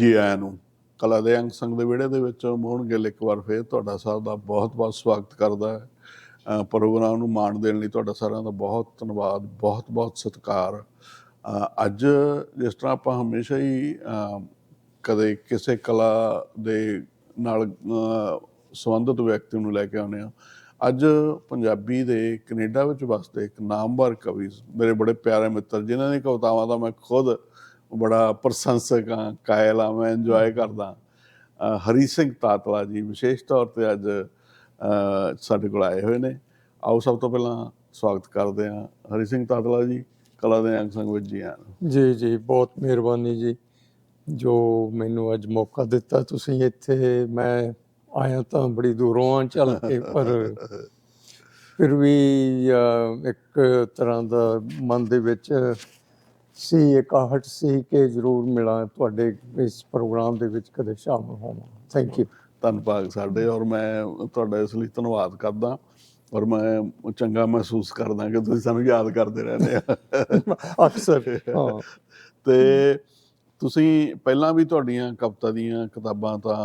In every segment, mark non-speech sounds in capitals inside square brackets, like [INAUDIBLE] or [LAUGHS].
ਜੀ ਆਇਆਂ ਨੂੰ। ਕਲਾ ਦੇ ਅੰਗ ਸੰਗ ਦੇ ਵਿਹੜੇ ਦੇ ਵਿੱਚ ਮੋਹਨ ਗਿੱਲ ਇੱਕ ਵਾਰ ਫੇਰ ਤੁਹਾਡਾ ਸਾਹਿਬ ਦਾ ਬਹੁਤ-ਬਹੁਤ ਸਵਾਗਤ ਕਰਦਾ ਹੈ। ਪ੍ਰੋਗਰਾਮ ਨੂੰ ਮਾਣ ਦੇਣ ਲਈ ਤੁਹਾਡਾ ਸਾਰਿਆਂ ਦਾ ਬਹੁਤ ਧੰਨਵਾਦ ਬਹੁਤ-ਬਹੁਤ ਸਤਿਕਾਰ। ਅੱਜ ਜਿਸ ਤਰ੍ਹਾਂ ਆਪਾਂ ਹਮੇਸ਼ਾ ਹੀ ਕਦੇ ਕਿਸੇ ਕਲਾ ਦੇ ਨਾਲ ਸੰਬੰਧਿਤ ਵਿਅਕਤੀ ਨੂੰ ਲੈ ਕੇ ਆਉਂਦੇ ਆ ਅੱਜ ਪੰਜਾਬੀ ਦੇ ਕੈਨੇਡਾ ਵਿੱਚ ਵਸਦੇ ਇੱਕ ਨਾਮਵਰ ਕਵੀ, ਮੇਰੇ ਬੜੇ ਪਿਆਰੇ ਮਿੱਤਰ, ਜਿਨ੍ਹਾਂ ਦੀ ਕਵਿਤਾਵਾਂ ਦਾ ਮੈਂ ਖੁਦ ਬੜਾ ਪ੍ਰਸ਼ੰਸਕ ਹਾਂ ਕਾਇਲ ਹਾਂ ਮੈਂ ਇੰਜੋਏ ਕਰਦਾ ਹਰੀ ਸਿੰਘ ਤਾਤਲਾ ਜੀ ਵਿਸ਼ੇਸ਼ ਤੌਰ ਤੇ ਅੱਜ ਸਾਡੇ ਕੋਲ ਆਏ ਹੋਏ ਨੇ। ਆਓ ਸਭ ਤੋਂ ਪਹਿਲਾਂ ਸਵਾਗਤ ਕਰਦੇ ਹਾਂ ਹਰੀ ਸਿੰਘ ਤਾਤਲਾ ਜੀ ਕਲਾ ਦੇ ਅੰਗ ਸੰਗ ਵਿੱਚ ਜੀ ਆਇਆਂ ਨੂੰ। ਜੀ ਜੀ ਬਹੁਤ ਮਿਹਰਬਾਨੀ ਜੀ ਜੋ ਮੈਨੂੰ ਅੱਜ ਮੌਕਾ ਦਿੱਤਾ ਤੁਸੀਂ ਇੱਥੇ। ਮੈਂ ਆਇਆ ਤਾਂ ਬੜੀ ਦੂਰੋਂ ਆ ਚੱਲ ਕੇ ਪਰ [LAUGHS] ਫਿਰ ਵੀ ਇੱਕ ਤਰ੍ਹਾਂ ਦਾ ਮਨ ਦੇ ਵਿੱਚ ਸੀ ਇੱਕ ਆਹਟ ਸੀ ਕਿ ਜ਼ਰੂਰ ਮਿਲਾਂ ਤੁਹਾਡੇ ਇਸ ਪ੍ਰੋਗਰਾਮ ਦੇ ਵਿੱਚ ਕਦੇ ਸ਼ਾਮਲ ਹੋਵਾਂ। ਥੈਂਕ ਯੂ ਧੰਨਵਾਦ ਸਾਡੇ ਔਰ ਮੈਂ ਤੁਹਾਡਾ ਇਸ ਲਈ ਧੰਨਵਾਦ ਕਰਦਾ ਔਰ ਮੈਂ ਚੰਗਾ ਮਹਿਸੂਸ ਕਰਦਾ ਕਿ ਤੁਸੀਂ ਸਾਨੂੰ ਯਾਦ ਕਰਦੇ ਰਹਿੰਦੇ ਆ ਅਕਸਰ ਹਾਂ। ਤੇ ਤੁਸੀਂ ਪਹਿਲਾਂ ਵੀ ਤੁਹਾਡੀਆਂ ਕਵਿਤਾ ਦੀਆਂ ਕਿਤਾਬਾਂ ਤਾਂ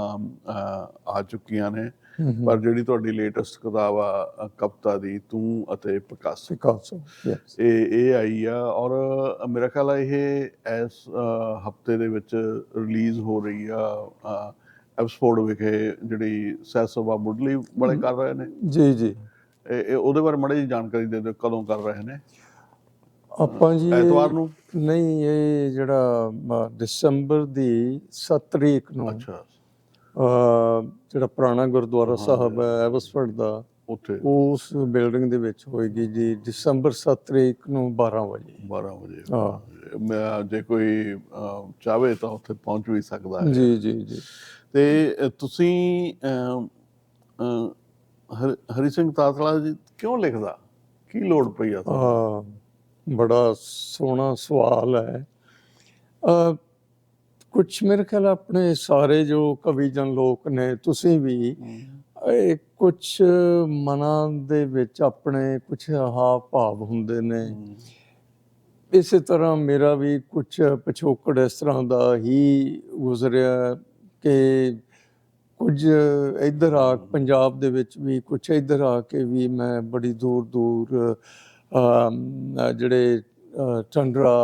ਆ ਚੁੱਕੀਆਂ ਨੇ। ਪਰ ਜਿਹੜੀ ਤੁਹਾਡੀ ਲੇਟੈਸਟ ਕਿਤਾਬ ਆ ਕਵਿਤਾ ਦੀ ਤੂੰ ਅਤੇ ਪਿਕਾਸੋ। ਯੈਸ ਇਹ ਇਹ ਆਈ ਆ ਔਰ ਮੇਰਾ ਖਿਆਲ ਆ ਇਹ ਇਸ ਹਫ਼ਤੇ ਦੇ ਵਿੱਚ ਰਿਲੀਜ਼ ਹੋ ਰਹੀ ਆ ਐਪਸਫੋਰਡ ਵਿਖੇ ਜਿਹੜੀ ਸਭਾ ਮੁੱਢਲੀ ਵਾਲੇ ਕਰ ਰਹੇ ਨੇ? ਜੀ ਜੀ। ਇਹ ਉਹਦੇ ਬਾਰੇ ਮੜੀ ਜਾਣਕਾਰੀ ਦੇ ਦਿਓ ਕਦੋਂ ਕਰ ਰਹੇ ਨੇ? ਆਪਾਂ ਜੀ ਐਤਵਾਰ ਨੂੰ? ਨਹੀਂ ਇਹ ਜਿਹੜਾ ਦਸੰਬਰ ਦੀ 7 ਤਰੀਕ ਨੂੰ। ਅੱਛਾ। ਜਿਹੜਾ ਪੁਰਾਣਾ ਗੁਰਦੁਆਰਾ ਸਾਹਿਬ ਹੈ। ਐਵਸਫੋਰਡ ਦਾ ਉੱਥੇ। ਉਸ ਬਿਲਡਿੰਗ ਦੇ ਵਿੱਚ ਹੋਏਗੀ ਜੀ ਦਸੰਬਰ 7 ਤਰੀਕ ਨੂੰ 12 ਵਜੇ। 12 ਵਜੇ। ਹਾਂ। ਮੈਂ ਜੇ ਕੋਈ ਚਾਹਵੇ ਤਾਂ ਉੱਥੇ ਪਹੁੰਚ ਵੀ ਸਕਦਾ ਹੈ। ਜੀ ਜੀ ਜੀ। ਤੇ ਤੁਸੀਂ ਹਰ- ਸਿੰਘ ਤਾਤਲਾ ਜੀ ਕਿਉਂ ਲਿਖਦਾ? ਕੀ ਲੋੜ ਪਈ ਆ ਤੁਹਾਨੂੰ? ਬੜਾ ਸੋਹਣਾ ਸਵਾਲ ਹੈ। ਕੁਝ ਮੇਰੇ ਖਿਆਲ ਆਪਣੇ ਸਾਰੇ ਜੋ ਕਵੀ ਜਨ ਲੋਕ ਨੇ ਤੁਸੀਂ ਵੀ ਇਹ ਕੁਝ ਮਨਾਂ ਦੇ ਵਿੱਚ ਆਪਣੇ ਕੁਝ ਹਾਵ ਭਾਵ ਹੁੰਦੇ ਨੇ। ਇਸੇ ਤਰ੍ਹਾਂ ਮੇਰਾ ਵੀ ਕੁਝ ਪਿਛੋਕੜ ਇਸ ਤਰ੍ਹਾਂ ਦਾ ਹੀ ਗੁਜ਼ਰਿਆ ਕਿ ਕੁਝ ਇੱਧਰ ਆ ਪੰਜਾਬ ਦੇ ਵਿੱਚ ਵੀ ਕੁਝ ਇੱਧਰ ਆ ਕੇ ਵੀ ਮੈਂ ਬੜੀ ਦੂਰ ਦੂਰ ਜਿਹੜੇ ਟੰਡਰਾ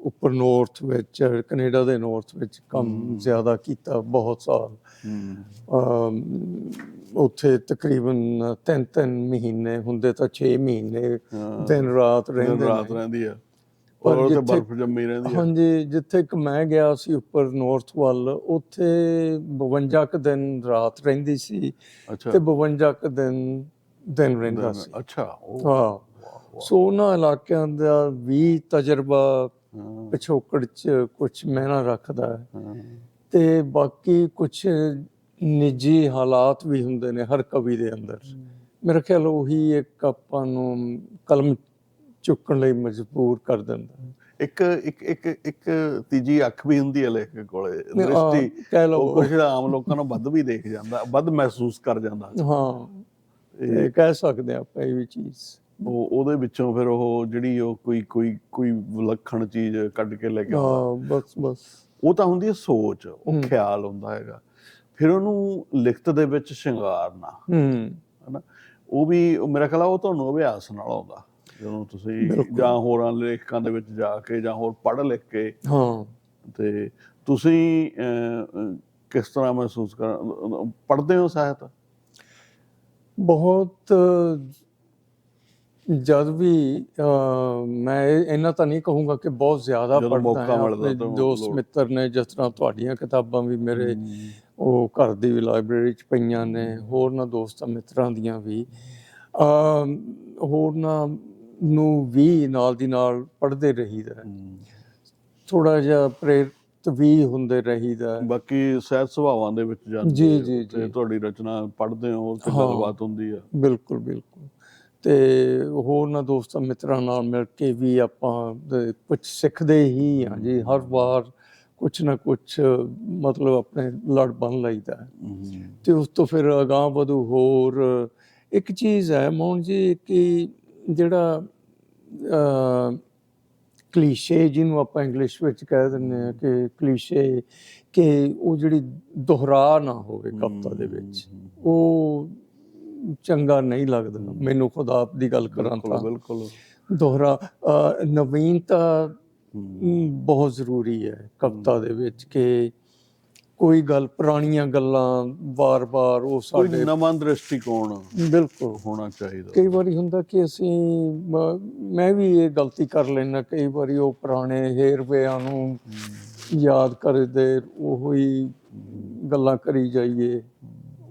ਉੱਪਰ ਨਾਰਥ ਵਿੱਚ ਕੈਨੇਡਾ ਦੇ ਨਾਰਥ ਵਿੱਚ ਕੰਮ ਜ਼ਿਆਦਾ ਕੀਤਾ ਬਹੁਤ ਸਾਲ। ਉੱਥੇ ਤਕਰੀਬਨ ਤਿੰਨ ਤਿੰਨ ਮਹੀਨੇ ਹੁੰਦੇ ਤਾਂ 6 ਮਹੀਨੇ ਹਾਂ। ਦਿਨ ਰਾਤ ਰਹਿੰਦੇ ਰਾਤ। ਰਹਿੰਦੀ ਆ। ਔਰ ਜਿੱਥੇ- ਬਰਫ਼ ਜੰਮੀ ਰਹਿੰਦੀ ਆ। ਹਾਂਜੀ ਜਿੱਥੇ ਕਿ ਮੈਂ ਗਿਆ ਸੀ ਉੱਪਰ ਨਾਰਥ ਵੱਲ ਉੱਥੇ 52 ਕੁ ਦਿਨ ਰਾਤ ਰਹਿੰਦੀ ਸੀ ਤੇ 52 ਕੁ ਦਿਨ ਦਿਨ ਰਹਿੰਦਾ ਸੀ। ਅੱਛਾ ਹਾਂ। ਸੋ ਉਹਨਾਂ ਇਲਾਕਿਆਂ ਦਾ ਵੀ ਤਜਰਬਾ ਹਾਂ, ਪਿਛੋਕੜ ਚ ਕੁਝ ਮੈਨਾ ਰੱਖਦਾ ਹੈ। ਤੇ ਬਾਕੀ ਕੁਝ ਨਿੱਜੀ ਹਾਲਾਤ ਵੀ ਹੁੰਦੇ ਨੇ ਹਰ ਕਵੀ ਦੇ ਅੰਦਰ। ਮੇਰਾ ਖਿਆਲ ਉਹੀ ਇੱਕ ਆਪਾਂ ਨੂੰ ਕਲਮ ਚੁੱਕਣ ਲਈ ਮਜਬੂਰ ਕਰ ਦਿੰਦਾ। ਇੱਕ ਇੱਕ ਇੱਕ ਇੱਕ ਤੀਜੀ ਅੱਖ ਵੀ ਹੁੰਦੀ ਹੈ ਲੇਖਕ ਕੋਲੇ। ਦ੍ਰਿਸ਼ਟੀ ਕਹਿ ਲਓ। ਕੁਝ ਆਮ ਲੋਕਾਂ ਨੂੰ ਵੱਧ ਵੀ ਦੇਖ ਜਾਂਦਾ ਵੱਧ ਮਹਿਸੂਸ ਕਰ ਜਾਂਦਾ। ਹਾਂ। ਇਹ ਕਹਿ ਸਕਦੇ ਆਪਾਂ ਇਹ ਵੀ ਚੀਜ਼। ਉਹ ਉਹਦੇ ਵਿੱਚੋਂ ਫਿਰ ਉਹ ਜਿਹੜੀ ਉਹ ਕੋਈ ਕੋਈ ਕੋਈ ਵਿਲੱਖਣ ਚੀਜ਼ ਕੱਢ ਕੇ ਲੈ ਕੇ ਆਉਂਦਾ। ਹਾਂ ਬਸ ਬਸ। ਉਹ ਤਾਂ ਹੁੰਦੀ ਹੈ ਸੋਚ ਉਹ। ਖਿਆਲ ਹੁੰਦਾ ਹੈਗਾ। ਫਿਰ ਉਹਨੂੰ ਲਿਖਤ ਦੇ ਵਿੱਚ ਸ਼ਿੰਗਾਰਨਾ। ਹੂੰ। ਹਨਾ? ਉਹ ਵੀ ਮੇਰਾ ਖਿਆਲ ਉਹ ਤੁਹਾਨੂੰ ਅਭਿਆਸ ਨਾਲ ਆਉਂਦਾ। ਜਦੋਂ ਤੁਸੀਂ। ਜਾਂ ਹੋਰਾਂ ਲੇਖਕਾਂ ਦੇ ਵਿੱਚ ਜਾ ਕੇ ਜਾਂ ਹੋਰ ਪੜ੍ਹ ਲਿਖ ਕੇ ਹਾਂ। ਤੇ ਤੁਸੀਂ ਕਿਸ ਤਰ੍ਹਾਂ ਮਹਿਸੂਸ ਕਰ ਪੜ੍ਹਦੇ ਹੋ ਸਾਹਿਤ ਬਹੁਤ ਜਦ ਵੀ ਮੈਂ ਇਹ- ਇੰਨਾ ਤਾਂ ਨਹੀਂ ਕਹੂੰਗਾ ਕਿ ਬਹੁਤ ਜ਼ਿਆਦਾ ਮੌਕਾ ਹਾਂ ਆਪਣੇ ਦੋਸਤ। ਮਿੱਤਰ ਨੇ ਜਿਸ ਤਰ੍ਹਾਂ ਤੁਹਾਡੀਆਂ ਕਿਤਾਬਾਂ ਵੀ ਮੇਰੇ ਉਹ ਘਰ ਦੀ ਵੀ ਲਾਇਬ੍ਰੇਰੀ ਚ ਪਈਆਂ ਨੇ ਹੋਰਨਾਂ ਦੋਸਤਾਂ ਮਿੱਤਰਾਂ ਦੀਆਂ ਵੀ। ਅਮ ਹੋਰਨਾਂ ਨੂੰ ਵੀ ਨਾਲ ਦੀ ਨਾਲ ਪੜ੍ਹਦੇ ਰਹੀਦਾ ਥੋੜਾ ਜਿਹਾ ਪ੍ਰੇਰਿਤ ਵੀ ਹੁੰਦੇ ਰਹੀਦਾ ਬਾਕੀ ਸਾਹਿਤ ਸੁਭਾਵਾਂ ਦੇ ਵਿੱਚ ਜਾਂਦੇ ਜੀ। ਤੁਹਾਡੀ ਰਚਨਾ ਪੜ੍ਹਦੇ ਹੋ ਤੇ। ਗੱਲਬਾਤ ਹੁੰਦੀ ਆ ਬਿਲਕੁਲ ਬਿਲਕੁਲ। ਤੇ ਹੋਰਨਾਂ ਦੋਸਤਾਂ ਮਿੱਤਰਾਂ ਨਾਲ ਮਿਲ ਕੇ ਵੀ ਆਪਾਂ ਕੁਝ ਸਿੱਖਦੇ ਹੀ ਹਾਂ ਜੀ ਹਰ ਵਾਰ ਕੁਝ ਨਾ ਕੁਝ ਮਤਲਬ ਆਪਣੇ ਲੜ ਬਣ ਲਈਦਾ ਤੇ ਉਸ ਤੋਂ ਫਿਰ ਅਗਾਂਹ ਵਧੂ ਹੋਰ ਇੱਕ ਚੀਜ਼ ਹੈ ਮੋਹਨ ਜੀ ਕਿ ਜਿਹੜਾ ਕਲੀਸ਼ੇ ਜਿਹਨੂੰ ਆਪਾਂ ਇੰਗਲਿਸ਼ ਵਿੱਚ ਕਹਿ ਦਿੰਦੇ ਆ ਕਿ ਕਲੀਸ਼ੇ ਕਿ ਉਹ ਜਿਹੜੀ ਦੁਹਰਾ ਨਾ ਹੋਵੇ ਕਵਿਤਾ ਦੇ ਵਿੱਚ ਉਹ ਚੰਗਾ ਨਹੀਂ ਲੱਗਦਾ। ਮੈਨੂੰ ਖੁਦ ਆਪ ਦੀ ਗੱਲ ਕਰਾਂ ਤਾਂ। ਬਿਲਕੁਲ। ਦੁਹਰਾ ਨਵੀਨਤਾ ਬਹੁਤ ਜ਼ਰੂਰੀ ਹੈ ਕਵਿਤਾ ਦੇ ਵਿੱਚ ਕਿ ਕੋਈ ਗੱਲ ਪੁਰਾਣੀਆਂ ਗੱਲਾਂ ਵਾਰ-ਵਾਰ ਉਹ ਸਾਡੇ ਨਵਾਂ ਦ੍ਰਿਸ਼ਟੀਕੋਣ ਬਿਲਕੁਲ। ਹੋਣਾ ਚਾਹੀਦਾ। ਕਈ ਵਾਰੀ ਹੁੰਦਾ ਕਿ ਅਸੀਂ ਮ- ਵੀ ਇਹ ਗਲਤੀ ਕਰ ਲੈਣਾ ਕਈ ਵਾਰੀ ਉਹ ਪੁਰਾਣੇ ਹੇਰਵੇਆਂ ਨੂੰ ਯਾਦ ਕਰਦੇ ਉਹੋ ਹੀ। ਗੱਲਾਂ ਕਰੀ ਜਾਈਏ।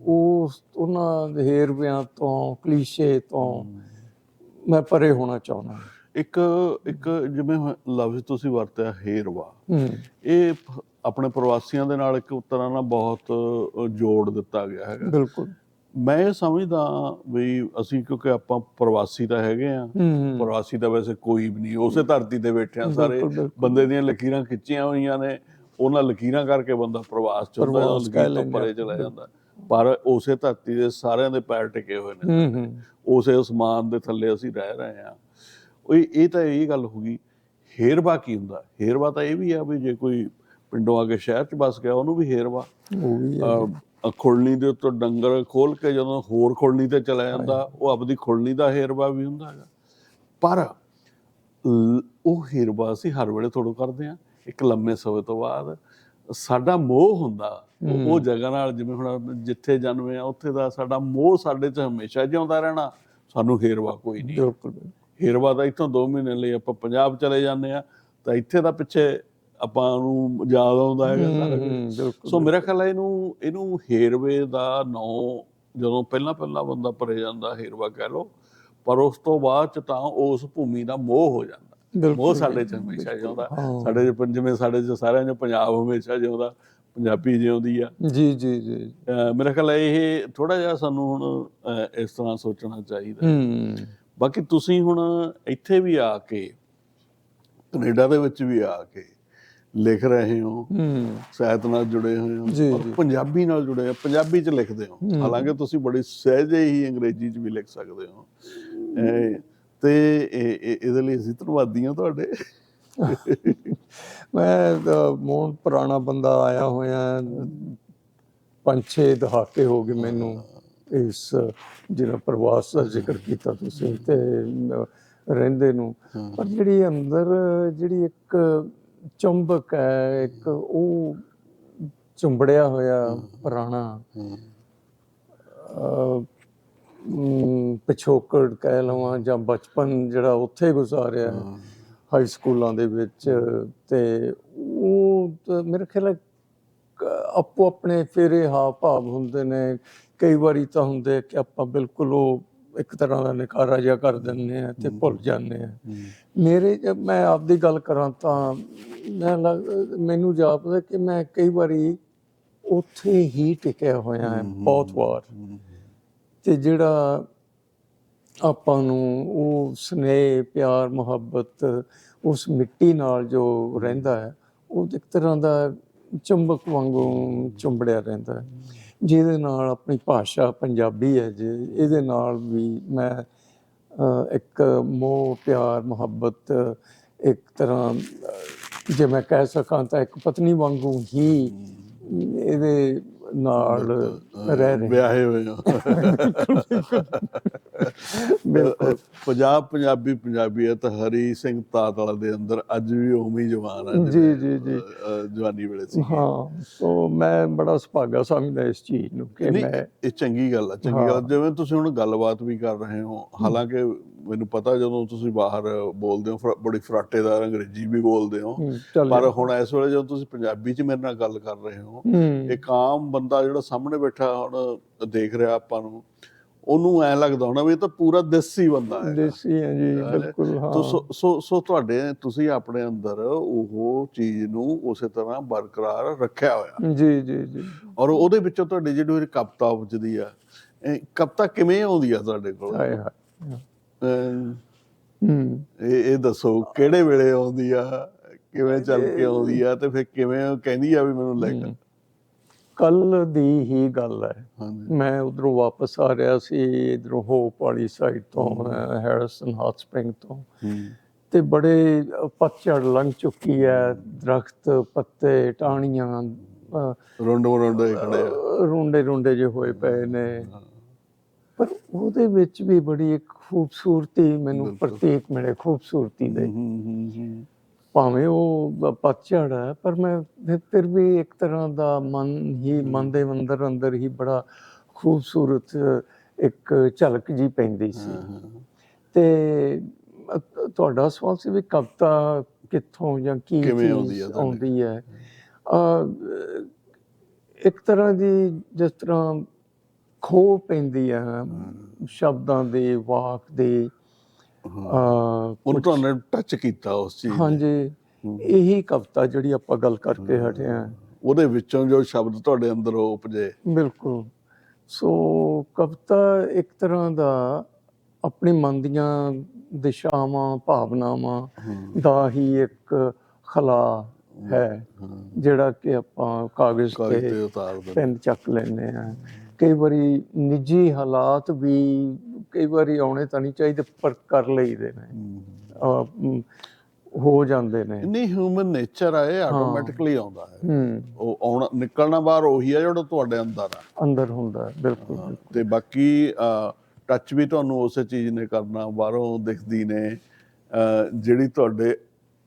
ਉਹ ਉਹਨਾਂ ਦੇ ਹੇਰਵੇਆਂ ਤੋਂ ਕਲੀਸ਼ੇ ਤੋਂ ਮੈਂ ਪਰੇ ਹੋਣਾ ਚਾਹੁੰਦਾ ਇੱਕ ਇੱਕ ਜਿਵੇਂ ਲਫ਼ਜ਼ ਤੁਸੀਂ ਵਰਤਿਆ ਹੇਰਵਾ। ਇਹ ਆਪਣੇ ਪ੍ਰਵਾਸੀਆਂ ਦੇ ਨਾਲ ਇੱਕ ਤਰ੍ਹਾਂ ਨਾਲ ਬਹੁਤ ਜੋੜ ਦਿੱਤਾ ਗਿਆ ਹੈਗਾ। ਬਿਲਕੁਲ। ਮੈਂ ਇਹ ਸਮਝਦਾ ਵੀ ਅਸੀਂ ਕਿਉਂਕਿ ਆਪਾਂ ਪ੍ਰਵਾਸੀ ਤਾਂ ਹੈਗੇ ਆ ਪ੍ਰਵਾਸੀ ਤਾਂ ਵੈਸੇ ਕੋਈ ਵੀ ਨਹੀਂ ਉਸੇ ਧਰਤੀ ਤੇ ਬੈਠੇ ਆ ਸਾਰੇ। ਬੰਦੇ ਦੀਆਂ ਲਕੀਰਾਂ ਖਿੱਚੀਆਂ ਹੋਈਆਂ ਨੇ ਉਹਨਾਂ ਲਕੀਰਾਂ ਕਰਕੇ ਬੰਦਾ ਪ੍ਰਵਾਸ ਚ ਲਕੀਰ ਤੋਂ ਪਰੇ। ਚਲਾ ਜਾਂਦਾ। ਪਰ ਉਸੇ ਧਰਤੀ ਦੇ ਸਾਰਿਆਂ ਦੇ ਪੈਰ ਟਿਕੇ ਹੋਏ ਨੇ। ਉਸੇ ਅਸਮਾਨ ਦੇ ਥੱਲੇ ਅਸੀਂ ਰਹਿ ਰਹੇ ਆ ਉਹ ਇਹ ਤਾਂ ਇਹ ਗੱਲ ਹੋ ਗਈ। ਹੇਰਵਾ ਕੀ ਹੁੰਦਾ? ਹੇਰਵਾ ਤਾਂ ਇਹ ਵੀ ਆ ਵੀ ਜੇ ਕੋਈ ਪਿੰਡੋਂ ਆ ਕੇ ਸ਼ਹਿਰ ਚ ਬਸ ਗਿਆ ਉਹਨੂੰ ਵੀ ਹੇਰਵਾ। ਉਹ ਵੀ ਖੁਰਲੀ ਦੇ ਉੱਤੋਂ ਡੰਗਰ ਖੋਲ ਕੇ ਜਦੋਂ ਹੋਰ ਖੁਰਲੀ ਤੇ ਚਲਾ ਜਾਂਦਾ ਉਹ ਆਪਦੀ ਖੁਰਲੀ ਦਾ ਹੇਰਵਾ ਵੀ ਹੁੰਦਾ ਹੈਗਾ। ਪਰ ਉਹ ਹੇਰਵਾ ਅਸੀਂ ਹਰ ਵੇਲੇ ਥੋੜੋ ਕਰਦੇ ਆ ਇੱਕ ਲੰਮੇ ਸਮੇਂ ਤੋਂ ਬਾਅਦ ਸਾਡਾ ਮੋਹ ਹੁੰਦਾ। ਉਹ- ਜਗ੍ਹਾ ਨਾਲ ਜਿਵੇਂ ਹੁਣ ਜਿੱਥੇ ਜਨਮੇ ਆ ਉੱਥੇ ਦਾ ਸਾਡਾ ਮੋਹ ਸਾਡੇ 'ਚ ਹਮੇਸ਼ਾ ਜਿਉਂਦਾ ਰਹਿਣਾ। ਸਾਨੂੰ ਹੇਰਵਾ ਕੋਈ ਨਹੀਂ। ਬਿਲਕੁਲ। ਹੇਰਵਾ ਦਾ ਇੱਥੋਂ 2 ਮਹੀਨੇ ਲਈ ਆਪਾਂ ਪੰਜਾਬ ਚਲੇ ਜਾਂਦੇ ਆ। ਤਾਂ ਇੱਥੇ ਦਾ ਪਿੱਛੇ ਆਪਾਂ ਨੂੰ ਯਾਦ ਆਉਂਦਾ ਹੈਗਾ ਸਾਰਾ ਬਿਲਕੁਲ ਸੋ ਮੇਰਾ ਖਿਆਲ ਹੈ ਇਹਨੂੰ ਇਹਨੂੰ ਹੇਰਵੇ ਦਾ ਨਾਂ ਜਦੋਂ ਪਹਿਲਾਂ ਪਹਿਲਾਂ ਬੰਦਾ ਭਰੇ ਜਾਂਦਾ ਹੇਰਵਾ ਕਹਿ ਲੋ ਪਰ ਉਸ ਤੋਂ ਬਾਅਦ ਚ ਤਾਂ ਉਸ ਭੂਮੀ ਦਾ ਮੋਹ ਹੋ ਜਾਂਦਾ। ਬਿਲਕੁਲ ਮੋਹ ਸਾਡੇ ਚ ਹਮੇਸ਼ਾ ਜਿਉਂਦਾ। ਸਾਡੇ ਚ ਜਿਵੇਂ ਸਾਡੇ ਚ ਸਾਰਿਆਂ ਚ ਪੰਜਾਬ ਹਮੇਸ਼ਾ ਜਿਉਂਦਾ ਪੰਜਾਬੀ ਜਿਉਂਦੀ ਆ। ਜੀ ਜੀ ਜੀ। ਮੇਰਾ ਖਿਆਲ ਇਹ ਥੋੜਾ ਜਿਹਾ ਸਾਨੂੰ ਹੁਣ ਇਸ ਤਰ੍ਹਾਂ ਸੋਚਣਾ ਚਾਹੀਦਾ। ਹੂੰ। ਬਾਕੀ ਤੁਸੀਂ ਹੁਣ ਇੱਥੇ ਵੀ ਆ ਕੇ ਕੈਨੇਡਾ ਦੇ ਵਿੱਚ ਵੀ ਆ ਕੇ ਲਿਖ ਰਹੇ ਹੋ ਸਾਹਿਤ ਨਾਲ ਜੁੜੇ ਹੋਏ ਹੋ। ਪੰਜਾਬੀ ਨਾਲ ਜੁੜੇ ਹੋ ਪੰਜਾਬੀ ਚ ਲਿਖਦੇ ਹੋ। ਹਾਲਾਂਕਿ ਤੁਸੀਂ ਬੜੀ ਸਹਿਜੇ ਹੀ ਅੰਗਰੇਜ਼ੀ ਚ ਵੀ ਲਿਖ ਸਕਦੇ ਹੋ। ਤੇ ਇਹ- ਇਹ- ਇਹਦੇ ਲਈ ਅਸੀਂ ਧੰਨਵਾਦੀ ਹਾਂ ਤੁਹਾਡੇ। [LAUGHS] ਮੈਂ ਮੋਹਨ ਪੁਰਾਣਾ ਬੰਦਾ ਆਇਆ ਹੋਇਆ ਪੰਜ ਛੇ ਦਹਾਕੇ ਹੋ ਗਏ ਮੈਨੂੰ ਇਸ ਜਿਹੜਾ ਪ੍ਰਵਾਸ ਦਾ ਜ਼ਿਕਰ ਕੀਤਾ ਤੁਸੀਂ ਤੇ ਰਹਿੰਦੇ ਨੂੰ। ਪਰ ਜਿਹੜੀ ਅੰਦਰ ਜਿਹੜੀ ਇੱਕ ਚੁੰਬਕ ਹੈ ਇੱਕ ਉਹ ਚੁੰਬੜਿਆ ਹੋਇਆ ਪੁਰਾਣਾ ਪਿਛੋਕੜ ਕਹਿ ਲਵਾਂ ਜਾਂ ਬਚਪਨ ਜਿਹੜਾ ਉੱਥੇ ਗੁਜ਼ਾਰਿਆ ਹਾਈ ਸਕੂਲਾਂ ਦੇ ਵਿੱਚ ਤੇ ਉਹ ਮੇਰੇ ਖਿਆਲ ਹੈ ਆਪੋ ਆਪਣੇ ਫੇਰੇ ਹਾਵ ਭਾਵ ਹੁੰਦੇ ਨੇ। ਕਈ ਵਾਰੀ ਤਾਂ ਹੁੰਦੇ ਕਿ ਆਪਾਂ ਬਿਲਕੁਲ ਉਹ ਇੱਕ ਤਰ੍ਹਾਂ ਦਾ ਨਿਕਾਰਾ ਜਿਹਾ ਕਰ ਦਿੰਦੇ ਆ ਤੇ ਭੁੱਲ ਜਾਂਦੇ ਆ ਮੇਰੇ ਜਦ ਮੈਂ ਆਪਦੀ ਗੱਲ ਕਰਾਂ ਤਾਂ ਮੈਂ ਮੈਨੂੰ ਜਾਪਦਾ ਕਿ ਮੈਂ ਕਈ ਵਾਰੀ ਉੱਥੇ ਹੀ ਟਿਕਿਆ ਹੋਇਆ ਹਾਂ ਬਹੁਤ ਵਾਰ। ਤੇ ਜਿਹੜਾ ਆਪਾਂ ਨੂੰ ਉਹ ਸਨੇਹ, ਪਿਆਰ, ਮੁਹੱਬਤ ਉਸ ਮਿੱਟੀ ਨਾਲ ਜੋ ਰਹਿੰਦਾ ਹੈ, ਉਹ ਇੱਕ ਤਰ੍ਹਾਂ ਦਾ ਚੁੰਬਕ ਵਾਂਗੂ ਚੁੰਬੜਿਆ ਰਹਿੰਦਾ ਹੈ। ਜਿਹਦੇ ਨਾਲ ਆਪਣੀ ਭਾਸ਼ਾ ਪੰਜਾਬੀ ਹੈ ਜੇ, ਇਹਦੇ ਨਾਲ ਵੀ ਮੈਂ ਇੱਕ ਮੋਹ, ਪਿਆਰ, ਮੁਹੱਬਤ, ਇੱਕ ਤਰ੍ਹਾਂ ਜੇ ਮੈਂ ਕਹਿ ਸਕਾਂ ਤਾਂ ਇੱਕ ਪਤਨੀ ਵਾਂਗੂ ਹੀ ਇਹਦੇ ਨਾਲ ਰਹਿ ਰਹੇ। ਵਿਆਹੇ ਹੋਏ ਹੋ। ਬਿਲਕੁਲ। ਪੰਜਾਬ ਪੰਜਾਬੀ ਪੰਜਾਬੀ ਹੈ ਤਾਂ ਹਰੀ ਸਿੰਘ ਤਾਤਲਾ ਦੇ ਅੰਦਰ ਅੱਜ ਵੀ ਉਵੇਂ ਜਵਾਨ ਹੈ ਜੀ ਜੀ ਜੀ। ਜਵਾਨੀ ਵੇਲੇ ਸੀ। ਹਾਂ ਸੋ ਮੈਂ ਬੜਾ ਸੁਭਾਗਾ ਸਮਝਦਾ ਇਸ ਚੀਜ਼ ਨੂੰ ਕਿ ਮੈਂ ਇਹ ਚੰਗੀ ਗੱਲ ਆ ਚੰਗੀ। ਗੱਲ ਜਿਵੇਂ ਤੁਸੀਂ ਹੁਣ ਗੱਲਬਾਤ ਵੀ ਕਰ ਰਹੇ ਹੋ ਹਾਲਾਂਕਿ ਮੈਨੂੰ ਪਤਾ ਜਦੋਂ ਤੁਸੀਂ ਬਾਹਰ ਬੋਲਦੇ ਹੋ ਬੜੀ ਫਰਾਟੇਦਾਰ ਅੰਗਰੇਜ਼ੀ ਵੀ ਬੋਲਦੇ ਹੋ ਪਰ ਹੁਣ ਇਸ ਵੇਲੇ ਜਦੋਂ ਤੁਸੀਂ ਪੰਜਾਬੀ 'ਚ ਮੇਰੇ ਨਾਲ ਗੱਲ ਕਰ ਰਹੇ ਹੋ ਹੂੰ। ਇੱਕ ਆਮ ਬੰਦਾ ਜਿਹੜਾ ਸਾਹਮਣੇ ਬੈਠਾ ਹੁਣ ਦੇਖ ਰਿਹਾ ਆਪਾਂ ਨੂੰ ਉਹਨੂੰ ਐ ਲੱਗਦਾ ਹੋਣਾ ਵੀ ਇਹ ਤਾਂ ਪੂਰਾ ਦੇਸੀ ਬੰਦਾ ਹੈ ਦੇਸੀ ਹੈ ਜੀ ਬਿਲਕੁਲ ਹਾਂ। ਸੋ ਸੋ ਸੋ ਤੁਹਾਡੇ ਤੁਸੀਂ ਆਪਣੇ ਅੰਦਰ ਉਹ ਚੀਜ਼ ਨੂੰ ਉਸੇ ਤਰ੍ਹਾਂ ਬਰਕਰਾਰ ਰੱਖਿਆ ਹੋਇਆ। ਜੀ ਜੀ ਜੀ। ਔਰ ਉਹਦੇ ਵਿੱਚੋਂ ਤੁਹਾਡੀ ਜਿਹੜੀ ਕਵਿਤਾ ਉਪਜਦੀ ਆ ਕਵਿਤਾ ਕਿਵੇਂ ਆਉਂਦੀ ਆ ਤੁਹਾਡੇ ਕੋਲ? ਹਾਏ ਹਾਏ ਹੂੰ। ਇਹ ਇਹ ਦੱਸੋ ਕਿਹੜੇ ਵੇਲੇ ਆਉਂਦੀ ਆ ਕਿਵੇਂ ਚੱਲ ਕੇ ਆਉਂਦੀ ਆ ਤੇ ਫਿਰ ਕਿਵੇਂ ਕਹਿੰਦੀ ਆ ਵੀ ਮੈਨੂੰ ਲਿਖ ਕੱਲ ਦੀ ਹੀ ਗੱਲ ਹੈ। ਮੈਂ ਉਧਰੋਂ ਵਾਪਸ ਆ ਰਿਹਾ ਸੀ ਇਧਰੋਂ ਹੋਪ ਵਾਲੀ ਸਾਈਡ ਤੋਂ ਹੈਰਿਸਨ ਹੌਟ ਸਪ੍ਰਿੰਗ ਤੋਂ ਤੇ ਬੜੇ ਪਤਝੜ ਲੰਘ ਚੁੱਕੀ ਹੈ ਦਰਖਤ ਪੱਤੇ ਟਾਹਣੀਆਂ ਰੁੰਡ ਰੁੰਡੇ ਖੜੇ ਰੁੰਡੇ ਰੁੰਡੇ ਜਿਹੇ ਹੋਏ ਪਏ ਨੇ। ਪਰ ਉਹਦੇ ਵਿੱਚ ਵੀ ਬੜੀ ਇੱਕ ਖੂਬਸੂਰਤੀ ਮੈਨੂੰ। ਪ੍ਰਤੀਕ ਮਿਲੇ ਖੂਬਸੂਰਤੀ ਦੇ। ਹੂੰ, ਹੂੰ, ਹੂੰ, ਭਾਵੇਂ ਉਹ ਪਤਝੜ ਹੈ ਪਰ ਮੈਂ ਫਿਰ- ਵੀ ਇੱਕ ਤਰ੍ਹਾਂ ਦਾ ਮਨ ਹੀ ਮਨ ਦੇ ਅੰਦਰ ਅੰਦਰ ਹੀ ਬੜਾ ਖੂਬਸੂਰਤ ਇੱਕ ਝਲਕ ਜੀ ਪੈਂਦੀ ਸੀ। ਤੇ ਤੁਹਾਡਾ ਸਵਾਲ ਸੀ ਵੀ ਕਵਿਤਾ ਕਿੱਥੋਂ ਜਾਂ ਕੀ ਆਉਂਦੀ ਹੈ ਇੱਕ ਤਰ੍ਹਾਂ ਦੀ ਜਿਸ ਤਰ੍ਹਾਂ ਖੋ ਪੈਂਦੀ ਹੈ। ਸ਼ਬਦਾਂ ਦੇ ਵਾਕ ਦੇ ਉਹਨੂੰ ਤੁਹਾਨੂੰ ਟੱਚ ਕੀਤਾ ਉਸ ਚੀਜ਼। ਹਾਂਜੀ। ਇਹੀ ਕਵਿਤਾ ਜਿਹੜੀ ਆਪਾਂ ਗੱਲ ਕਰਕੇ ਹਟੇ ਹਾਂ। ਉਹਦੇ ਵਿੱਚੋਂ ਜੋ ਸ਼ਬਦ ਤੁਹਾਡੇ ਅੰਦਰ ਉਪਜੇ। ਬਿਲਕੁਲ। ਸੋ ਕਵਿਤਾ ਇੱਕ ਤਰ੍ਹਾਂ ਦਾ ਆਪਣੇ ਮਨ ਦੀਆਂ ਦਿਸ਼ਾਵਾਂ ਭਾਵਨਾਵਾਂ ਦਾ ਹੀ ਇੱਕ ਖਲਾ ਹੈ। ਜਿਹੜਾ ਕਿ ਆਪਾਂ ਕਾਗਜ਼ ਤੇ ਪੈਨ ਚੱਕ ਲੈਂਦੇ ਆ ਕਈ ਵਾਰੀ ਨਿੱਜੀ ਹਾਲਾਤ ਵੀ ਕਈ ਵਾਰੀ ਆਉਣੇ ਤਾਂ ਨਹੀਂ ਚਾਹੀਦੇ ਪਰ ਕਰ ਲਈਦੇ ਨੇ। ਹੂੰ। ਜਾਂਦੇ ਨੇ। ਨਹੀਂ ਹਿਊਮਨ ਨੇਚਰ ਆ ਇਹ ਆਟੋਮੈਟਿਕਲੀ ਆਉਂਦਾ ਹੈ। ਉਹ ਆਉਣਾ ਨਿਕਲਣਾ ਬਾਹਰ ਉਹੀ ਆ ਜਿਹੜਾ ਤੁਹਾਡੇ ਅੰਦਰ ਆ। ਅੰਦਰ ਹੁੰਦਾ ਬਿਲਕੁਲ ਤੇ ਬਾਕੀ ਟੱਚ ਵੀ ਤੁਹਾਨੂੰ ਉਸੇ ਚੀਜ਼ ਨੇ ਕਰਨਾ ਬਾਹਰੋਂ ਦਿਖਦੀ ਨੇ ਜਿਹੜੀ ਤੁਹਾਡੇ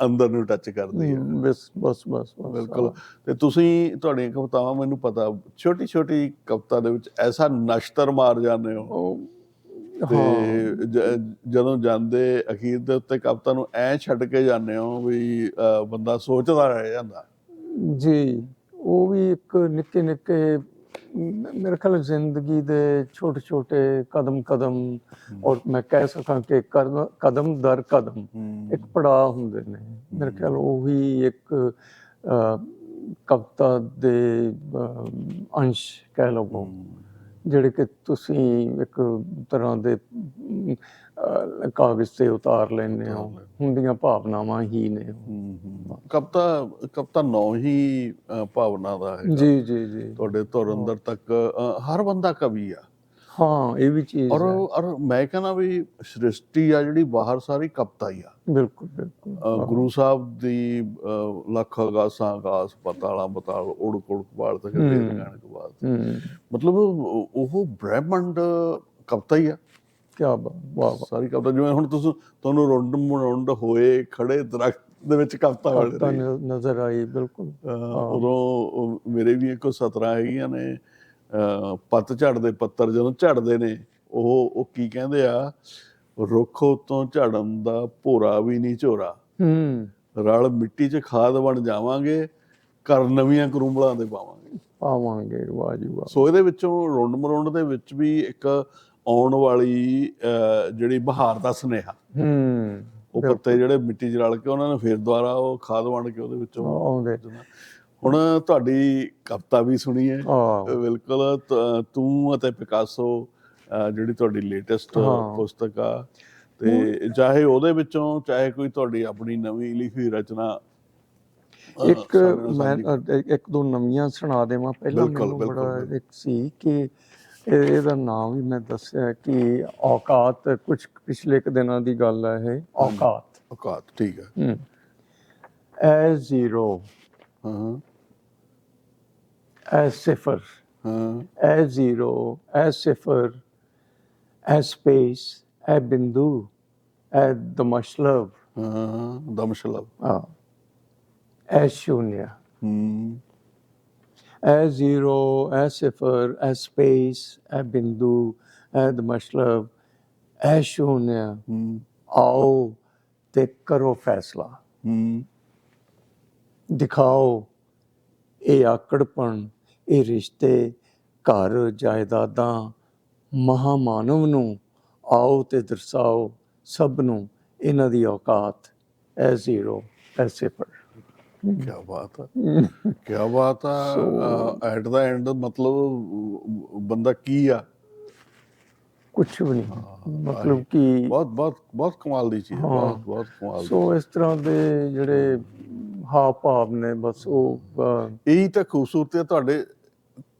ਅੰਦਰ ਨੂੰ ਟੱਚ ਕਰਦੀ ਹੈ। ਬਸ ਬਸ ਬਸ ਬਿਲਕੁਲ। ਤੇ ਤੁਸੀਂ ਤੁਹਾਡੀਆਂ ਕਵਿਤਾਵਾਂ ਮੈਨੂੰ ਪਤਾ ਛੋਟੀ ਛੋਟੀ ਕਵਿਤਾ ਦੇ ਵਿੱਚ ਐਸਾ ਨਸ਼ਤਰ ਮਾਰ ਜਾਂਦੇ ਹੋ। ਤੇ ਜਦੋਂ ਜਾਂਦੇ ਅਖੀਰ ਦੇ ਉੱਤੇ ਕਵਿਤਾ ਨੂੰ ਐ ਛੱਡ ਕੇ ਜਾਂਦੇ ਹੋ ਵੀ ਬੰਦਾ ਸੋਚਦਾ ਰਹਿ ਜਾਂਦਾ। ਜੀ ਉਹ ਵੀ ਇੱਕ ਨਿੱਕੇ ਨਿੱਕੇ ਮੇਰੇ ਖਿਆਲ ਜ਼ਿੰਦਗੀ ਦੇ ਛੋਟੇ ਛੋਟੇ ਕਦਮ ਕਦਮ ਔਰ ਮੈਂ ਕਹਿ ਸਕਾਂ ਕਿ ਕਦਮ- ਦਰ ਕਦਮ ਇੱਕ ਪੜਾਅ ਹੁੰਦੇ ਨੇ। ਮੇਰੇ ਖਿਆਲ ਉਹ ਵੀ ਇੱਕ ਕਵਿਤਾ ਦੇ ਅੰਸ਼ ਕਹਿ ਲਵੋ। ਜਿਹੜੇ ਕਿ ਤੁਸੀਂ ਇੱਕ ਤਰ੍ਹਾਂ ਦੇ ਅਹ, ਕਾਗਜ਼ ਤੇ ਉਤਾਰ ਲੈਂਦੇ ਹੋ। ਹੁੰਦੀਆਂ ਭਾਵਨਾਵਾਂ ਹੀ ਨੇ ਉਹ। ਕਵਿਤਾ ਕਵਿਤਾ ਨੌ ਹੀ ਭਾਵਨਾ ਦਾ ਹੈ ਜੀ ਜੀ ਜੀ। ਤੁਹਾਡੇ ਤੁਰ ਅੰਦਰ ਤੱਕ ਹਰ ਬੰਦਾ ਕਵੀ ਆ। ਹਾਂ ਇਹ ਵੀ ਚੀਜ਼ ਔਰ ਹੈ। ਔਰ ਮੈਂ ਕਹਿੰਦਾ ਵੀ ਸ੍ਰਿਸ਼ਟੀ ਆ ਜਿਹੜੀ ਬਾਹਰ ਸਾਰੀ ਕਵਿਤਾ ਹੀ ਆ। ਬਿਲਕੁਲ ਬਿਲਕੁਲ। ਗੁਰੂ ਸਾਹਿਬ ਦੀ ਲੱਖ ਅਗਾਸਾਂ ਆਕਾਸ ਪਤਾਲਾਂ ਬਤਾਲ ਉੜ ਕੁੜ ਕਬਾਲ ਤੱਕ। ਵੇਦ ਗਾਣ ਕੇ ਬਾਅਦ। ਹੂੰ। ਮਤਲਬ ਉਹ ਬ੍ਰਹਮੰਡ ਕਵਿਤਾ ਹੀ ਆ। ਕੀ ਬਾਤ ਵਾਹ ਸਾਰੀ ਕਵਿਤਾ ਜਿਵੇਂ ਹੁਣ ਤੁਸੀਂ ਤੁਹਾਨੂੰ ਰੁੰਡ ਮੁੰਡ ਹੋਏ ਖੜੇ ਦਰਖਤ ਦੇ ਵਿੱਚ ਕਵਿਤਾ। ਨ- ਨਜ਼ਰ ਆਈ ਬਿਲਕੁਲ। ਉਦੋਂ ਮੇਰੇ ਵੀ ਇੱਕੋ ਸਤਰਾਂ ਹੈਗੀਆਂ ਨੇ। ਅਹ ਪੱਤ ਝੜਦੇ ਪੱਤਰ ਜਦੋਂ ਝੜਦੇ ਨੇ ਉਹ ਉਹ ਕੀ ਕਹਿੰਦੇ ਆ? ਰੁੱਖੋਂ ਤੋਂ ਝੜਨ ਦਾ ਭੋਰਾ ਵੀ ਨਹੀਂ ਝੋਰਾ। ਹੂੰ। ਰਲ ਮਿੱਟੀ 'ਚ ਖਾਦ ਬਣ ਜਾਵਾਂਗੇ ਘਰ ਨਵੀਆਂ ਕਰੂੰਬਲਾਂ ਦੇ ਪਾਵਾਂਗੇ। ਪਾਵਾਂਗੇ ਵਾਹ ਜੀ ਵਾਹ। ਸੋ ਇਹਦੇ ਵਿੱਚੋਂ ਰੁੰਡ ਮਰੁੰਡ ਦੇ ਵਿੱਚ ਵੀ ਇੱਕ ਆਉਣ ਵਾਲੀ ਜਿਹੜੀ ਬਹਾਰ ਦਾ ਸੁਨੇਹਾ। ਹੂੰ। ਉਹ ਪੱਤੇ ਜਿਹੜੇ ਮਿੱਟੀ 'ਚ ਰਲ ਕੇ ਉਹਨਾਂ ਨੇ ਫਿਰ ਦੁਬਾਰਾ ਉਹ ਖਾਦ ਬਣ ਕੇ ਉਹਦੇ ਵਿੱਚੋਂ ਆਉਂਦੇ। ਹੁਣ ਤੁਹਾਡੀ ਕਵਿਤਾ ਵੀ ਸੁਣੀ ਹੈ। ਬਿਲਕੁਲ ਤ- ਅਤੇ ਪਿਕਾਸੋ ਜਿਹੜੀ ਤੁਹਾਡੀ ਲੇਟੈਸਟ। ਪੁਸਤਕ ਆ ਤੇ ਚਾਹੇ ਉਹਦੇ ਵਿੱਚੋਂ ਚਾਹੇ ਕੋਈ ਤੁਹਾਡੀ ਆਪਣੀ ਨਵੀਂ ਲਿਖੀ ਰਚਨਾ ਇੱਕ ਮੈਂ ਇੱਕ ਦੋ ਨਵੀਆਂ ਸੁਣਾ ਦੇਵਾਂ। ਪਹਿਲਾਂ ਮੈਨੂੰ ਬੜਾ। ਇੱਕ ਸੀ ਕਿ ਇਹ- ਇਹਦਾ ਨਾਮ ਵੀ ਮੈਂ ਦੱਸਿਆ ਕਿ ਔਕਾਤ ਕੁਝ ਪਿਛਲੇ ਕੁ ਦਿਨਾਂ ਦੀ ਗੱਲ ਹੈ ਇਹ ਔਕਾਤ। ਔਕਾਤ ਠੀਕ ਹੈ ਹੂੰ ਐ ਜ਼ੀਰੋ। ਹਾਂ। as cipher, hmm. as zero, as cipher, as space, as bindu, as the mashlab, hmm. the mashlab, uh, as shunya, hmm. as zero, as cipher, as space, as bindu, as the mashlab, as shunya. Hmm. आओ ते करो फैसला दिखाओ ਇਹ ਆਕੜਪਣ ਇਹ ਰਿਸ਼ਤੇ ਘਰ ਜਾਇਦਾਦਾਂ ਮਹਾਮਾਨਵ ਨੂੰ ਆਓ ਤੇ ਦਰਸਾਓ ਸਭ ਨੂੰ ਇਹਨਾਂ ਦੀ ਔਕਾਤ। ਐ ਜ਼ੀਰੋ ਐ ਸਿਫਰ ਕੀ ਬਾਤ ਹੈ ਕੀ ਬਾਤ ਆ। ਐਟ ਦਾ ਐਂਡ ਮਤਲਬ ਬੰਦਾ ਕੀ ਆ? ਕੁਝ ਵੀ ਨਹੀਂ। ਮਤਲਬ ਕਿ ਬਹੁਤ ਬਹੁਤ ਬਹੁਤ ਕਮਾਲ ਦੀ ਚੀਜ਼ ਹੈ ਹਾਂ। ਬਹੁਤ ਬਹੁਤ ਕਮਾਲ ਸੋ ਇਸ ਤਰ੍ਹਾਂ ਦੇ ਜਿਹੜੇ ਹਾਵ ਭਾਵ ਨੇ ਬਸ ਉਹ ਇਹੀ ਤਾਂ ਖੂਬਸੂਰਤੀ ਹੈ ਤੁਹਾਡੇ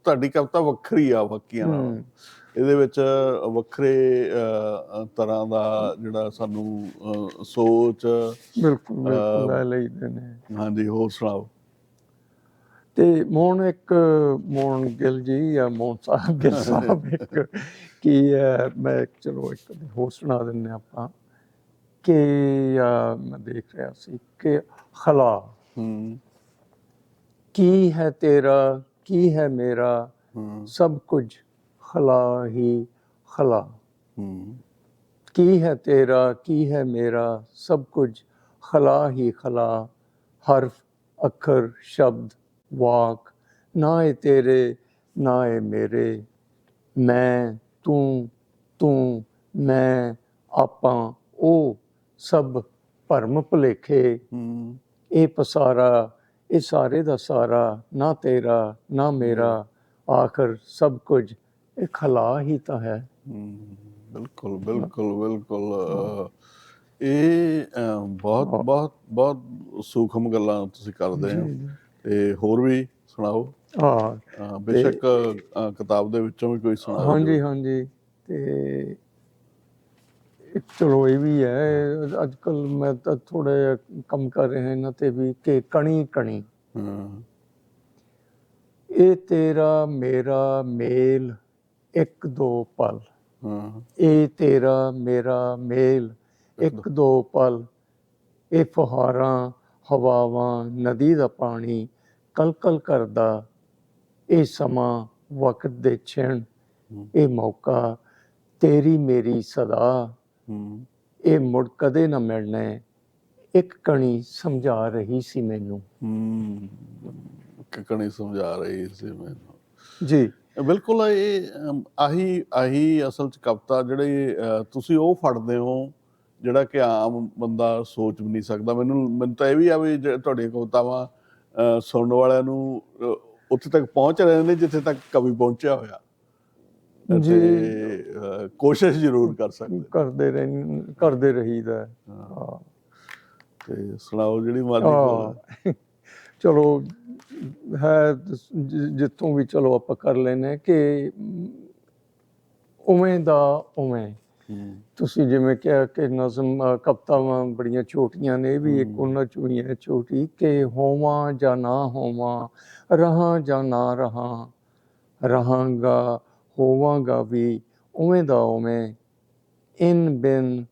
ਤੁਹਾਡੀ ਕਵਿਤਾ ਵੱਖਰੀ ਆ ਬਾਕੀਆਂ ਨਾਲੋਂ। ਇਹਦੇ ਵਿੱਚ ਵੱਖਰੇ ਤਰ੍ਹਾਂ ਦਾ ਜਿਹੜਾ ਸਾਨੂੰ ਸੋਚ ਬਿਲਕੁਲ ਬਿਲਕੁਲ ਅਹ, ਲੈ ਲਈਦੇ ਨੇ। ਹਾਂਜੀ ਹੋਰ ਸੁਣਾਓ? ਤੇ ਮੋਹਨ ਇੱਕ ਮੋਹਨ ਗਿੱਲ ਜੀ ਜਾਂ ਮੋਹਨ ਸਾਹਿਬ ਗਿੱਲ [LAUGHS] ਸਾਹਿਬ ਇੱਕ ਕੀ ਮੈਂ ਚਲੋ ਇੱਕ ਹੋਰ ਸੁਣਾ ਦਿੰਨੇ ਆਪਾਂ ਕਿ ਮੈਂ ਦੇਖ ਰਿਹਾ ਸੀ ਕਿ ਖਲਾ ਹੂੰ। ਕੀ ਹੈ ਤੇਰਾ ਕੀ ਹੈ ਮੇਰਾ? ਸਭ ਕੁਝ ਖਲਾ ਹੀ ਖਲਾ। ਹੂੰ। ਕੀ ਹੈ ਤੇਰਾ ਕੀ ਹੈ ਮੇਰਾ? ਸਭ ਕੁਝ ਖਲਾ ਹੀ ਖਲਾ। ਹਰਫ ਅੱਖਰ ਸ਼ਬਦ ਵਾਕ। ਨਾ ਏ ਤੇਰੇ ਨਾ ਏ ਮੇਰੇ। ਮੈਂ ਤੂੰ ਤੂੰ ਮੈਂ ਆਪਾਂ ਉਹ। ਸਭ ਭਰਮ ਭੁਲੇਖੇ। ਹੂੰ। ਇਹ ਪਸਾਰਾ ਇਹ ਸਾਰੇ ਦਾ ਸਾਰਾ ਨਾ ਤੇਰਾ ਨਾ ਮੇਰਾ ਆਖਰ ਸਭ ਕੁਝ ਇਹ ਖਲਾ ਹੀ ਤਾਂ ਹੈ। ਬਿਲਕੁਲ ਬਿਲਕੁਲ ਬਿਲਕੁਲ ਇਹ ਬਹੁਤ ਬਹੁਤ ਬਹੁਤ ਸੂਖਮ ਗੱਲਾਂ ਤੁਸੀਂ ਕਰਦੇ ਹੋ। ਤੇ ਹੋਰ ਵੀ ਸੁਣਾਓ? ਹਾਂ। ਬੇਸ਼ੱਕ ਕਿਤਾਬ ਦੇ ਵਿੱਚੋਂ ਵੀ ਕੋਈ ਸੁਣਾ ਦਿਓ। ਹਾਂਜੀ ਹਾਂਜੀ। ਤੇ ਇੱਕ ਚਲੋ ਇਹ ਵੀ ਹੈ ਅੱਜ ਕੱਲ ਮੈਂ ਤਾਂ ਥੋੜਾ ਜਿਹਾ ਕੰਮ ਕਰ ਰਿਹਾ ਇਹਨਾਂ ਤੇ ਵੀ ਕਿ ਕਣੀ ਕਣੀ। ਹਾਂ। ਇਹ ਤੇਰਾ ਮੇਰਾ ਮੇਲ ਇੱਕ ਦੋ ਪਲ। ਹਾਂ। ਇਹ ਤੇਰਾ ਮੇਰਾ ਮੇਲ ਇੱਕ ਦੋ। ਪਲ। ਇਹ ਫੁਹਾਰਾਂ ਹਵਾਵਾਂ ਨਦੀ ਦਾ ਪਾਣੀ ਕਲਕਲ ਕਰਦਾ ਇਹ ਸਮਾਂ ਵਕਤ ਦੇ ਛਿਣ ਇਹ ਮੌਕਾ ਤੇਰੀ ਮੇਰੀ ਸਦਾ। ਇਹ ਮੁੜ ਕਦੇ ਨਾ ਮਿਲਣਾ। ਇੱਕ ਕਣੀ ਸਮਝਾ ਰਹੀ ਸੀ ਮੈਨੂੰ। ਹਮ, ਕਿਕਣੀ ਸਮਝਾ ਰਹੀ ਸੀ ਮੈਨੂੰ। ਜੀ। ਬਿਲਕੁਲ ਇਹ ਆਹੀ ਆਹੀ ਅਸਲ ਚ ਕਵਿਤਾ ਜਿਹੜੀ ਤੁਸੀਂ ਉਹ ਫੜਦੇ ਹੋ ਜਿਹੜਾ ਕਿ ਆਮ ਬੰਦਾ ਸੋਚ ਵੀ ਨਹੀਂ ਸਕਦਾ। ਮੈਨੂੰ ਮੈਨੂੰ ਤਾਂ ਇਹ ਵੀ ਆ ਵੀ ਤੁਹਾਡੀਆਂ ਕਵਿਤਾਵਾਂ ਸੁਣਨ ਵਾਲਿਆਂ ਨੂੰ ਉੱਥੇ ਤੱਕ ਪਹੁੰਚ ਰਹੇ ਨੇ ਜਿੱਥੇ ਤੱਕ ਕਵੀ ਪਹੁੰਚਿਆ ਹੋਇਆ। ਜੀ। ਕੋਸ਼ਿਸ਼ ਜ਼ਰੂਰ ਕਰ ਸਕਦੇ ਕਰਦੇ ਰਹਿ ਕਰਦੇ ਰਹੀਦਾ ਹੈ। ਤੇ ਸੁਣਾਓ ਜਿਹੜੀ ਮਰਜ਼ੀ ਕੋਲ। [LAUGHS] ਚਲੋ ਹੈ ਜਿੱਥੋਂ ਵੀ ਚਲੋ ਆਪਾਂ ਕਰ ਲੈਨੇ ਕਿ ਉਵੇਂ ਦਾ ਉਵੇਂ ਤੁਸੀਂ ਜਿਵੇਂ ਕਿਹਾ ਕਿ ਨਜ਼ਮ ਕਵਿਤਾਵਾਂ ਬੜੀਆਂ ਛੋਟੀਆਂ ਨੇ ਵੀ ਇੱਕ। ਉਹਨਾਂ ਚੋਂ ਹੀ ਹੈ ਛੋਟੀ ਕਿ ਹੋਵਾਂ ਜਾਂ ਨਾ ਹੋਵਾਂ ਰਹਾਂ ਜਾਂ ਨਾ ਰਹਾਂ ਰਹਾਂਗਾ ਹੋਵਾਂਗਾ ਵੀ ਉਵੇਂ ਦਾ ਉਵੇਂ ਇਨ ਬਿਨ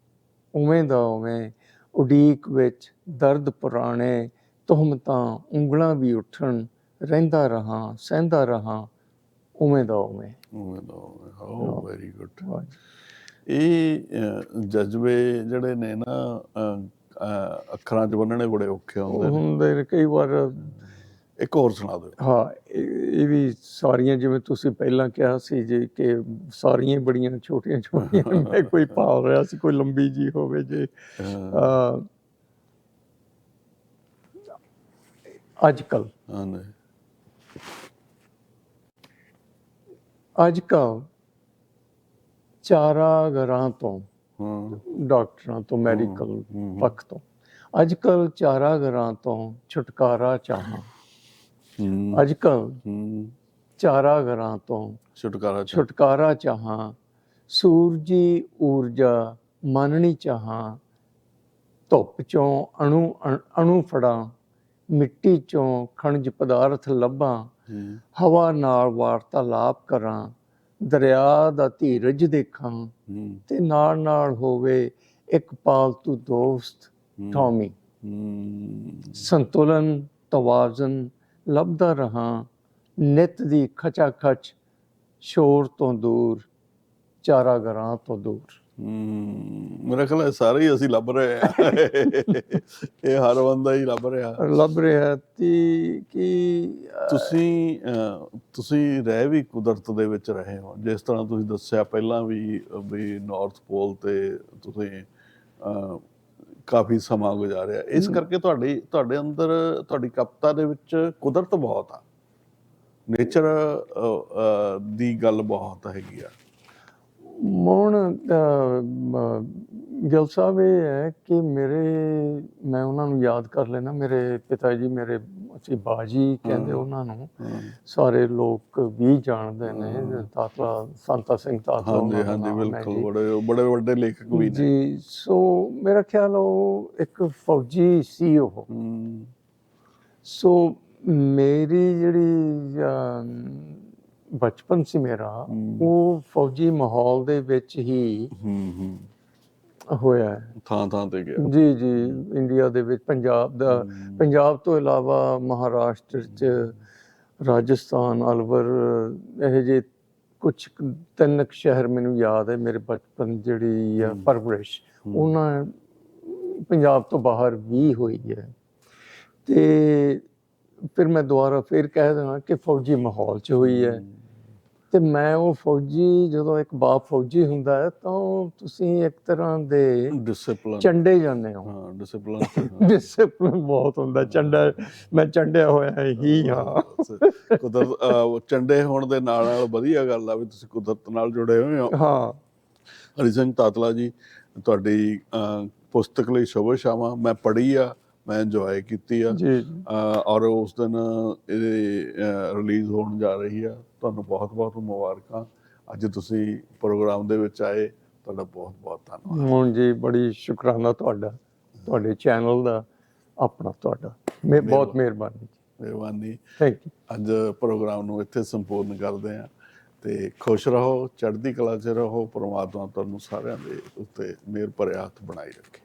ਉਵੇਂ ਦਾ ਉਵੇਂ ਉਡੀਕ ਵਿੱਚ ਦਰਦ ਪੁਰਾਣੇ ਤੁਹਮਤਾਂ ਉਂਗਲਾਂ ਵੀ ਉੱਠਣ ਰਹਿੰਦਾ ਰਹਾ ਸਹਿੰਦਾ ਰਹਾ ਉਵੇਂ ਦਾ ਉਵੇਂ। ਉਵੇਂ ਦਾ ਉਵੇਂ ਓ ਵੈਰੀ ਗੁੱਡ। ਇਹ ਜਜ਼ਬੇ ਜਿਹੜੇ ਨੇ ਨਾ ਅੱਖਰਾਂ 'ਚ ਬੰਨਣੇ ਬੜੇ ਔਖੇ ਹੁੰਦੇ ਨੇ। ਹੁੰਦੇ ਨੇ ਕਈ ਵਾਰ ਇੱਕ ਹੋਰ ਸੁਣਾ ਦਿਓ। ਹਾਂ ਇਹ ਵੀ ਸਾਰੀਆਂ ਜਿਵੇਂ ਤੁਸੀਂ ਪਹਿਲਾਂ ਕਿਹਾ ਸੀ ਜੀ ਕਿ ਸਾਰੀਆਂ ਬੜੀਆਂ ਛੋਟੀਆਂ ਛੋਟੀਆਂ। ਮੈਂ ਕੋਈ ਭਾਵ ਰਿਹਾ ਸੀ ਕੋਈ ਲੰਬੀ ਜੀ ਹੋਵੇ ਜੇ। ਅੱਜ ਕੱਲ ਹਾਂ ਨੇ ਅੱਜ ਕੱਲ ਚਾਰਾ ਘਰਾਂ ਤੋਂ ਹਾਂ। ਡਾਕਟਰਾਂ ਤੋਂ ਮੈਡੀਕਲ ਪੱਖ ਤੋਂ ਅੱਜ ਕੱਲ ਚਾਰਾ ਘਰਾਂ ਤੋਂ ਛੁਟਕਾਰਾ ਚਾਹਾਂ। ਅੱਜ ਕੱਲ ਚਾਰਾ ਘਰਾਂ ਤੋਂ ਛੁਟਕਾਰਾ ਛੁਟਕਾਰਾ ਚਾਹਾਂ ਸੂਰਜੀ ਊਰਜਾ ਮੰਨਣੀ ਚਾਹਾਂ ਧੁੱਪ ਚੋਂ ਅਣੂ ਅਣ- ਫੜਾਂ ਮਿੱਟੀ ਚੋਂ ਖਣਜ ਪਦਾਰਥ ਲੱਭਾਂ ਹਵਾ ਨਾਲ ਵਾਰਤਾਲਾਪ ਕਰਾਂ ਦਰਿਆ ਦਾ ਧੀਰਜ ਦੇਖਾਂ ਤੇ ਨਾਲ ਨਾਲ ਹੋਵੇ ਇੱਕ ਪਾਲਤੂ ਦੋਸਤ ਟੌਮੀ ਸੰਤੁਲਨ ਤਵਾਜ਼ਨ ਲੱਭਦਾ ਰਹਾ ਨਿਤ ਦੀ ਖਚਾ ਖਚ ਸ਼ੋਰ ਤੋਂ ਦੂਰ ਚਾਰਾ ਘਰਾਂ ਤੋਂ ਦੂਰ। ਮੇਰਾ ਖਿਆਲ ਹੈ ਸਾਰੇ ਹੀ ਅਸੀਂ ਲੱਭ ਰਹੇ ਆ ਇਹ ਹਰ ਬੰਦਾ ਹੀ ਲੱਭ ਰਿਹਾ। ਲੱਭ ਰਿਹਾ ਤੀ ਕਿ ਤੁਸੀਂ ਤੁਸੀਂ ਰਹਿ ਵੀ ਕੁਦਰਤ ਦੇ ਵਿੱਚ ਰਹੇ ਹੋ। ਜਿਸ ਤਰ੍ਹਾਂ ਤੁਸੀਂ ਦੱਸਿਆ ਪਹਿਲਾਂ ਵੀ ਵੀ ਨਾਰਥ ਪੋਲ ਤੇ ਤੁਸੀਂ ਕਾਫੀ ਸਮਾਂ ਗੁਜ਼ਾਰਿਆ। ਇਸ ਕਰਕੇ ਤੁਹਾਡੀ ਤੁਹਾਡੇ ਅੰਦਰ ਤੁਹਾਡੀ ਕਵਿਤਾ ਦੇ ਵਿੱਚ ਕੁਦਰਤ ਬਹੁਤ ਆ। ਨੇਚਰ ਦੀ ਗੱਲ ਬਹੁਤ ਹੈਗੀ ਆ। ਮੋਹਨ ਅ, ਮ, ਗਿੱਲ ਸਾਹਿਬ ਇਹ ਹੈ ਕਿ ਮੇਰੇ ਮੈਂ ਉਹਨਾਂ ਨੂੰ ਯਾਦ ਕਰ ਲੈਣਾ ਮੇਰੇ ਪਿਤਾ ਜੀ ਮੇਰੇ ਅਸੀਂ ਬਾਜੀ ਕਹਿੰਦੇ। ਉਹਨਾਂ ਨੂੰ। ਸਾਰੇ ਲੋਕ ਵੀ ਜਾਣਦੇ ਨੇ ਤਾਤਲਾ ਸੰਤਾ ਸਿੰਘ ਤਾਤਲਾ ਹਾਂਜੀ ਹਾਂਜੀ ਬਿਲਕੁਲ। ਬੜੇ ਬੜੇ ਵੱਡੇ ਲੇਖਕ ਵੀ ਨੇ ਜੀ ਸੋ ਮੇਰਾ ਖਿਆਲ ਉਹ ਇੱਕ ਫੌਜੀ ਸੀ ਉਹ ਸੋ ਮੇਰੀ ਜਿਹੜੀ ਬਚਪਨ ਸੀ ਮੇਰਾ। ਉਹ ਫੌਜੀ ਮਾਹੌਲ ਦੇ ਵਿੱਚ ਹੀ ਹੋਇਆ ਹੈ। ਥਾਂ ਥਾਂ ਤੇ ਗਿਆ ਜੀ ਜੀ ਇੰਡੀਆ ਦੇ ਵਿੱਚ ਪੰਜਾਬ ਦਾ। ਪੰਜਾਬ ਤੋਂ ਇਲਾਵਾ ਮਹਾਰਾਸ਼ਟਰ ਚ ਰਾਜਸਥਾਨ ਅਲਵਰ ਇਹ ਜੇ ਕੁਝ ਤਿੰਨ ਕੁ ਸ਼ਹਿਰ ਮੈਨੂੰ ਯਾਦ ਹੈ ਮੇਰੇ ਬਚਪਨ ਜਿਹੜੀ ਆ। ਪਰਵਰਿਸ਼। ਉਹਨਾਂ ਪੰਜਾਬ ਤੋਂ ਬਾਹਰ ਵੀ ਹੋਈ ਹੈ ਤੇ ਫਿਰ ਮੈਂ ਦੁਬਾਰਾ ਫਿਰ ਕਹਿ ਦੇਣਾ ਕਿ ਫੌਜੀ ਮਾਹੌਲ 'ਚ ਹੋਈ ਹੈ ਤੇ ਮੈਂ ਉਹ ਫੌਜੀ ਜਦੋਂ ਇੱਕ ਬਾਪ ਫੌਜੀ ਹੁੰਦਾ ਹੈ ਤਾਂ ਤੁਸੀਂ ਇੱਕ ਤਰ੍ਹਾਂ ਦੇ ਡਿਸਪਲਿਨ ਚੰਡੇ ਜਾਂਦੇ ਹੋ। ਹਾਂ ਡਿਸਪਲਿਨ ਡਿਸਪਲਿਨ ਬਹੁਤ ਹੁੰਦਾ ਚੰਡਾ ਮੈਂ ਚੰਡਿਆ ਹੋਇਆ ਹੀ ਹਾਂ ਕੁਦਰਤ ਚੰਡੇ ਹੋਣ ਦੇ ਨਾਲ ਨਾਲ ਵਧੀਆ ਗੱਲ ਆ ਵੀ ਤੁਸੀਂ ਕੁਦਰਤ ਨਾਲ ਜੁੜੇ ਹੋਏ ਹੋ। ਹਾਂ। ਹਰੀ ਸਿੰਘ ਤਾਤਲਾ ਜੀ ਤੁਹਾਡੀ ਪੁਸਤਕ ਲਈ ਸ਼ੁਭ ਸ਼ਾਮਾਂ ਮੈਂ ਪੜ੍ਹੀ ਆ ਮੈਂ ਇੰਜੋਏ ਕੀਤੀ ਆ। ਜੀ ਔਰ ਉਸ ਦਿਨ ਇਹ ਰਿਲੀਜ਼ ਹੋਣ ਜਾ ਰਹੀ ਆ। ਤੁਹਾਨੂੰ ਬਹੁਤ ਬਹੁਤ ਮੁਬਾਰਕਾਂ। ਅੱਜ ਤੁਸੀਂ ਪ੍ਰੋਗਰਾਮ ਦੇ ਵਿੱਚ ਆਏ ਤੁਹਾਡਾ ਬਹੁਤ ਬਹੁਤ ਧੰਨਵਾਦ। ਹੁਣ ਜੀ ਬੜੀ ਸ਼ੁਕਰਾਨਾ ਤੁਹਾਡਾ ਤੁਹਾਡੇ ਚੈਨਲ ਦਾ ਆਪਣਾ ਤੁਹਾਡਾ। ਮੇ ਬਹੁਤ ਮਿਹਰਬਾਨੀ ਮਿਹਰਬਾਨੀ। ਥੈਂਕ ਯੂ ਅੱਜ ਪ੍ਰੋਗਰਾਮ ਨੂੰ ਇੱਥੇ ਸੰਪੂਰਨ ਕਰਦੇ ਹਾਂ ਤੇ ਖੁਸ਼ ਰਹੋ ਚੜ੍ਹਦੀ ਕਲਾ 'ਚ ਰਹੋ ਪ੍ਰਮਾਤਮਾ ਤੁਹਾਨੂੰ ਸਾਰਿਆਂ ਦੇ ਉੱਤੇ ਮਿਹਰ ਭਰਿਆ ਹੱਥ ਬਣਾਈ ਰੱਖੇ।